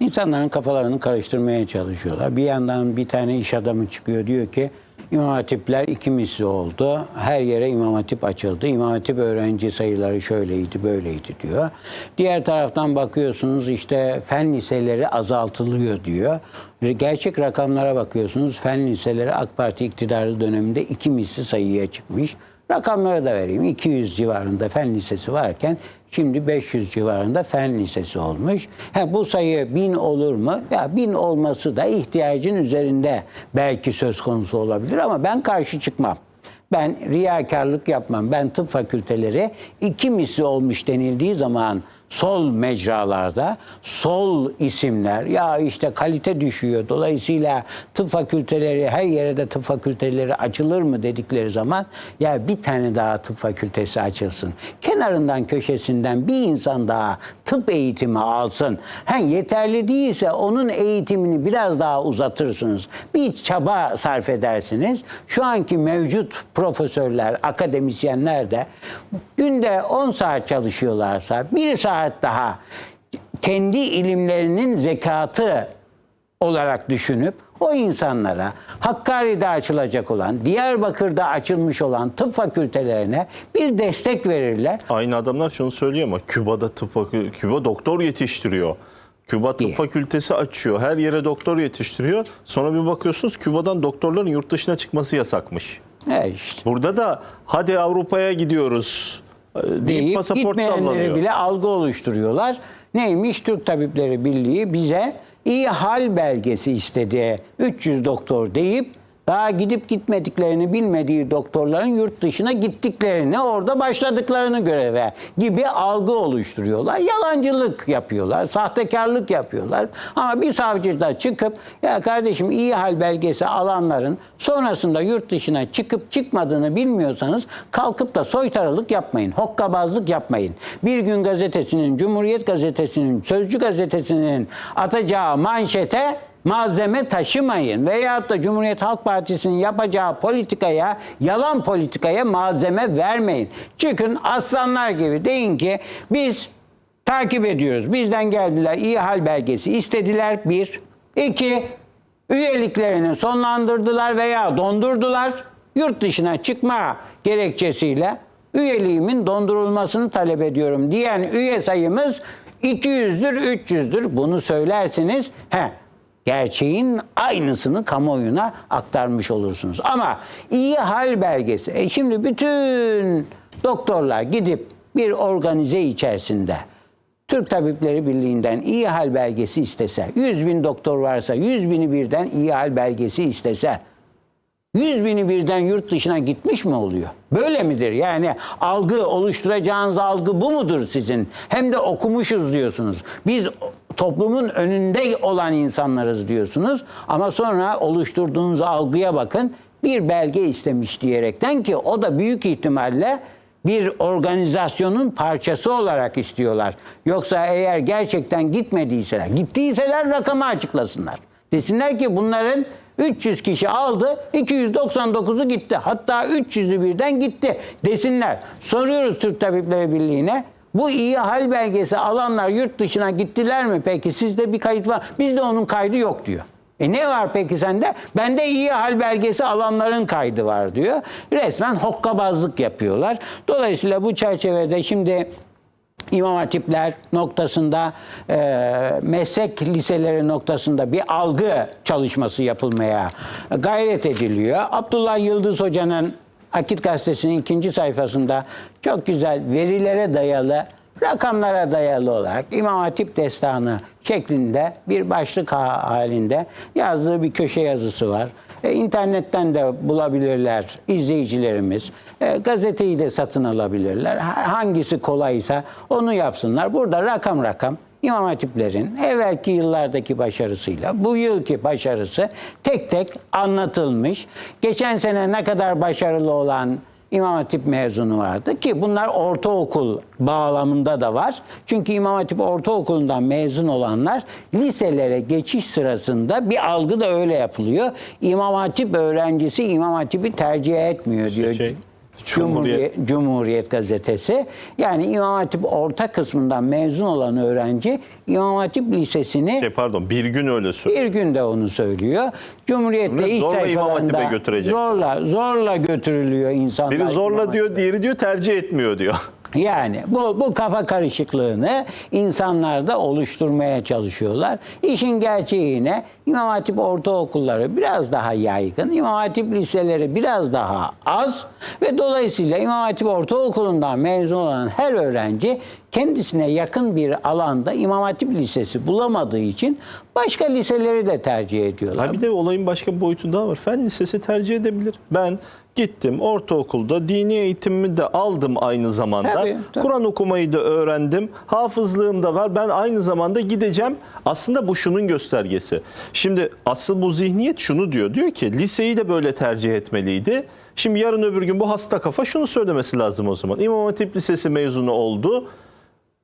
insanların kafalarını karıştırmaya çalışıyorlar. Bir yandan bir tane iş adamı çıkıyor diyor ki İmam Hatipler iki misli oldu. Her yere İmam Hatip açıldı. İmam Hatip öğrenci sayıları şöyleydi, böyleydi diyor. Diğer taraftan bakıyorsunuz işte fen liseleri azaltılıyor diyor. Gerçek rakamlara bakıyorsunuz fen liseleri AK Parti iktidarı döneminde iki misli sayıya çıkmış. Rakamları da vereyim. 200 civarında fen lisesi varken şimdi 500 civarında fen lisesi olmuş. Ha, bu sayı 1000 olur mu? Ya 1000 olması da ihtiyacın üzerinde belki söz konusu olabilir ama ben karşı çıkmam. Ben riyakarlık yapmam. Ben tıp fakülteleri iki misli olmuş denildiği zaman sol mecralarda sol isimler ya işte kalite düşüyor. Dolayısıyla tıp fakülteleri her yere de tıp fakülteleri açılır mı dedikleri zaman ya bir tane daha tıp fakültesi açılsın. Kenarından köşesinden bir insan daha tıp eğitimi alsın. Ha yeterli değilse onun eğitimini biraz daha uzatırsınız. Bir çaba sarf edersiniz. Şu anki mevcut profesörler, akademisyenler de günde 10 saat çalışıyorlarsa bir saat daha kendi ilimlerinin zekatı olarak düşünüp o insanlara Hakkari'de açılacak olan, Diyarbakır'da açılmış olan tıp fakültelerine bir destek verirler. Aynı adamlar şunu söylüyor ama Küba'da tıp Küba doktor yetiştiriyor. Küba tıp Diye. fakültesi açıyor. Her yere doktor yetiştiriyor. Sonra bir bakıyorsunuz Küba'dan doktorların yurt dışına çıkması yasakmış. Evet işte. Burada da hadi Avrupa'ya gidiyoruz deyip pasaport gitmeyenleri sallanıyor. bile algı oluşturuyorlar. Neymiş Türk Tabipleri Birliği bize iyi hal belgesi istedi. 300 doktor deyip daha gidip gitmediklerini bilmediği doktorların yurt dışına gittiklerini, orada başladıklarını göreve gibi algı oluşturuyorlar. Yalancılık yapıyorlar, sahtekarlık yapıyorlar. Ama bir savcı da çıkıp ya kardeşim iyi hal belgesi alanların sonrasında yurt dışına çıkıp çıkmadığını bilmiyorsanız kalkıp da soytarılık yapmayın, hokkabazlık yapmayın. Bir gün gazetesinin, Cumhuriyet gazetesinin, Sözcü gazetesinin atacağı manşete malzeme taşımayın veyahut da Cumhuriyet Halk Partisi'nin yapacağı politikaya, yalan politikaya malzeme vermeyin. Çıkın aslanlar gibi deyin ki biz takip ediyoruz. Bizden geldiler iyi hal belgesi istediler bir. iki üyeliklerini sonlandırdılar veya dondurdular. Yurt dışına çıkma gerekçesiyle üyeliğimin dondurulmasını talep ediyorum diyen üye sayımız 200'dür, 300'dür. Bunu söylersiniz. He, gerçeğin aynısını kamuoyuna aktarmış olursunuz. Ama iyi hal belgesi. E şimdi bütün doktorlar gidip bir organize içerisinde Türk Tabipleri Birliği'nden iyi hal belgesi istese, 100 bin doktor varsa 100 bini birden iyi hal belgesi istese, 100 bini birden yurt dışına gitmiş mi oluyor? Böyle midir? Yani algı, oluşturacağınız algı bu mudur sizin? Hem de okumuşuz diyorsunuz. Biz toplumun önünde olan insanlarız diyorsunuz. Ama sonra oluşturduğunuz algıya bakın. Bir belge istemiş diyerekten ki o da büyük ihtimalle bir organizasyonun parçası olarak istiyorlar. Yoksa eğer gerçekten gitmediyseler, gittiyseler rakamı açıklasınlar. Desinler ki bunların 300 kişi aldı, 299'u gitti. Hatta 300'ü birden gitti desinler. Soruyoruz Türk Tabipleri Birliği'ne. Bu iyi hal belgesi alanlar yurt dışına gittiler mi peki? Sizde bir kayıt var. Bizde onun kaydı yok diyor. E ne var peki sende? Bende iyi hal belgesi alanların kaydı var diyor. Resmen hokkabazlık yapıyorlar. Dolayısıyla bu çerçevede şimdi İmam Hatipler noktasında, e, meslek liseleri noktasında bir algı çalışması yapılmaya gayret ediliyor. Abdullah Yıldız Hoca'nın Akit Gazetesi'nin ikinci sayfasında çok güzel verilere dayalı, rakamlara dayalı olarak İmam Hatip destanı şeklinde bir başlık ha- halinde yazdığı bir köşe yazısı var. E, internetten de bulabilirler izleyicilerimiz. E, gazeteyi de satın alabilirler. Ha- Hangisi kolaysa onu yapsınlar. Burada rakam rakam İmam Hatiplerin evvelki yıllardaki başarısıyla bu yılki başarısı tek tek anlatılmış. Geçen sene ne kadar başarılı olan İmam Hatip mezunu vardı ki bunlar ortaokul bağlamında da var. Çünkü İmam Hatip ortaokulundan mezun olanlar liselere geçiş sırasında bir algı da öyle yapılıyor. İmam Hatip öğrencisi İmam Hatip'i tercih etmiyor diyor. Şey, Cumhuriyet. Cumhuriyet, Cumhuriyet gazetesi. Yani İmam Hatip orta kısmından mezun olan öğrenci İmam Hatip Lisesi'ni Şey pardon bir gün öyle söylüyor. bir günde onu söylüyor. Cumhuriyet'te Zorla ilk İmam Hatip'e sayfalarında götürecek. zorla zorla götürülüyor insanlar. Biri İmam zorla Hatip'e. diyor, diğeri diyor tercih etmiyor diyor. Yani bu, bu kafa karışıklığını insanlarda oluşturmaya çalışıyorlar. İşin gerçeğine İmam Hatip ortaokulları biraz daha yaygın, İmam Hatip liseleri biraz daha az ve dolayısıyla İmam Hatip ortaokulundan mezun olan her öğrenci kendisine yakın bir alanda İmam Hatip lisesi bulamadığı için başka liseleri de tercih ediyorlar. Ha bir de olayın başka bir boyutu daha var. Fen lisesi tercih edebilir. Ben gittim ortaokulda dini eğitimimi de aldım aynı zamanda. Tabii, tabii. Kur'an okumayı da öğrendim. Hafızlığım da var. Ben aynı zamanda gideceğim. Aslında bu şunun göstergesi. Şimdi asıl bu zihniyet şunu diyor. Diyor ki liseyi de böyle tercih etmeliydi. Şimdi yarın öbür gün bu hasta kafa şunu söylemesi lazım o zaman. İmam Hatip Lisesi mezunu oldu.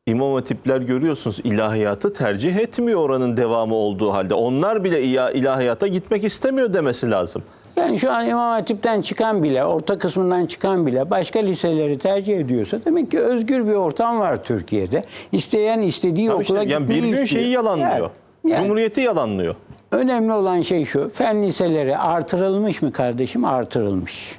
İmam Hatipler görüyorsunuz ilahiyatı tercih etmiyor oranın devamı olduğu halde. Onlar bile ila- ilahiyata gitmek istemiyor demesi lazım. Yani şu an İmam Hatip'ten çıkan bile, orta kısmından çıkan bile başka liseleri tercih ediyorsa demek ki özgür bir ortam var Türkiye'de. İsteyen istediği Tabii okula işte, yani bir gün şeyi yalanlıyor. Yani- yani Cumhuriyeti yalanlıyor. önemli olan şey şu, fen liseleri artırılmış mı kardeşim? Artırılmış.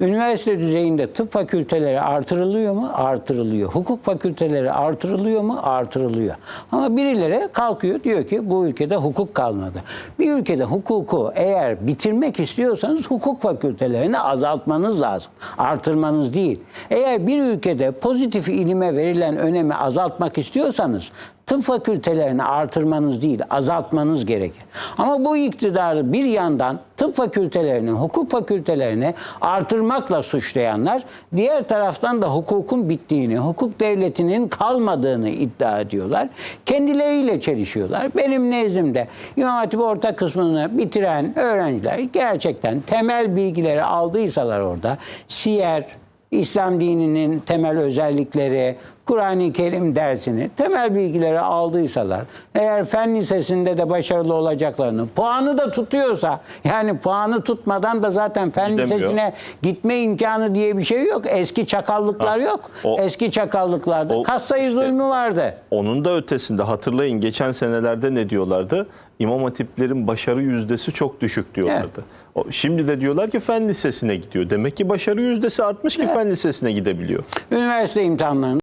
Üniversite düzeyinde tıp fakülteleri artırılıyor mu? Artırılıyor. Hukuk fakülteleri artırılıyor mu? Artırılıyor. Ama birileri kalkıyor diyor ki bu ülkede hukuk kalmadı. Bir ülkede hukuku eğer bitirmek istiyorsanız hukuk fakültelerini azaltmanız lazım. Artırmanız değil. Eğer bir ülkede pozitif ilime verilen önemi azaltmak istiyorsanız tıp fakültelerini artırmanız değil, azaltmanız gerekir. Ama bu iktidarı bir yandan tıp fakültelerini, hukuk fakültelerini artırmakla suçlayanlar, diğer taraftan da hukukun bittiğini, hukuk devletinin kalmadığını iddia ediyorlar. Kendileriyle çelişiyorlar. Benim nezdimde İmam Hatip orta kısmını bitiren öğrenciler gerçekten temel bilgileri aldıysalar orada, siyer, İslam dininin temel özellikleri, Kur'an-ı Kerim dersini, temel bilgileri aldıysalar, eğer fen lisesinde de başarılı olacaklarını, puanı da tutuyorsa, yani puanı tutmadan da zaten fen Gidemiyor. lisesine gitme imkanı diye bir şey yok. Eski çakallıklar Ha, yok. o- Eski çakallıklarda o kas sayı işte- zulmü vardı. Onun da ötesinde hatırlayın geçen senelerde ne diyorlardı? İmam hatiplerin başarı yüzdesi çok düşük diyorlardı. O, şimdi de diyorlar ki fen lisesine gidiyor. Demek ki başarı yüzdesi artmış ki fen lisesine gidebiliyor. Üniversite imtihanlarında